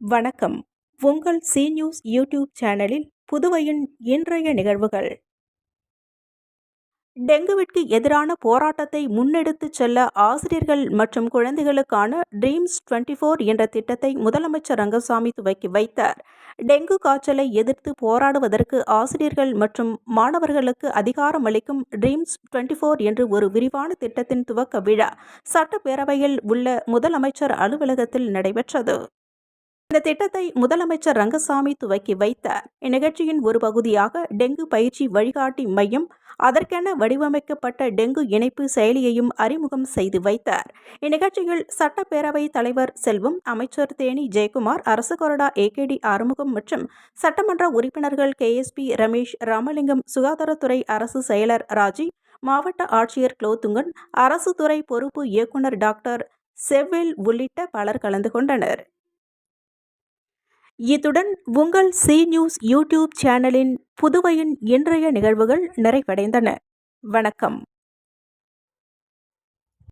வணக்கம். உங்கள் C news YouTube சேனலில் புதுவையின் இன்றைய நிகழ்வுகள். டெங்குவிற்கு எதிரான போராட்டத்தை முன்னெடுத்துச் செல்ல ஆசிரியர்கள் மற்றும் குழந்தைகளுக்கான ட்ரீம்ஸ் டுவெண்ட்டி ஃபோர் என்ற திட்டத்தை முதலமைச்சர் ரங்கசாமி துவக்கி வைத்தார். டெங்கு காய்ச்சலை எதிர்த்து போராடுவதற்கு ஆசிரியர்கள் மற்றும் மாணவர்களுக்கு அதிகாரம் அளிக்கும் ட்ரீம்ஸ் டுவெண்ட்டி ஃபோர் என்று ஒரு விரிவான திட்டத்தின் துவக்க விழா சட்டப்பேரவையில் உள்ள முதலமைச்சர் அலுவலகத்தில் நடைபெற்றது. இந்த திட்டத்தை முதலமைச்சர் ரங்கசாமி துவக்கி வைத்தார் இந்நிகழ்ச்சியின் ஒரு பகுதியாக டெங்கு பயிற்சி வழிகாட்டி மையம் அதற்கென வடிவமைக்கப்பட்ட டெங்கு இணைப்பு செயலியையும் அறிமுகம் செய்து வைத்தார். இந்நிகழ்ச்சியில் சட்டப்பேரவை தலைவர் செல்வம் அமைச்சர் தேனி ஜெயக்குமார் அரசு கொறடா ஏகேடி ஆறுமுகம் மற்றும் சட்டமன்ற உறுப்பினர்கள் கேஎஸ்பி ரமேஷ் ராமலிங்கம் சுகாதாரத்துறை அரசு செயலர் ராஜி மாவட்ட ஆட்சியர் குலோத்துங்கன் அரசு துறை பொறுப்பு இயக்குநர் டாக்டர் செவ்வில் உள்ளிட்ட பலர் கலந்து கொண்டனர். இத்துடன் உங்கள் சி நியூஸ் யூடியூப் சேனலின் புதுவையின் இன்றைய நிகழ்வுகள் நிறைவடைந்தன. வணக்கம்.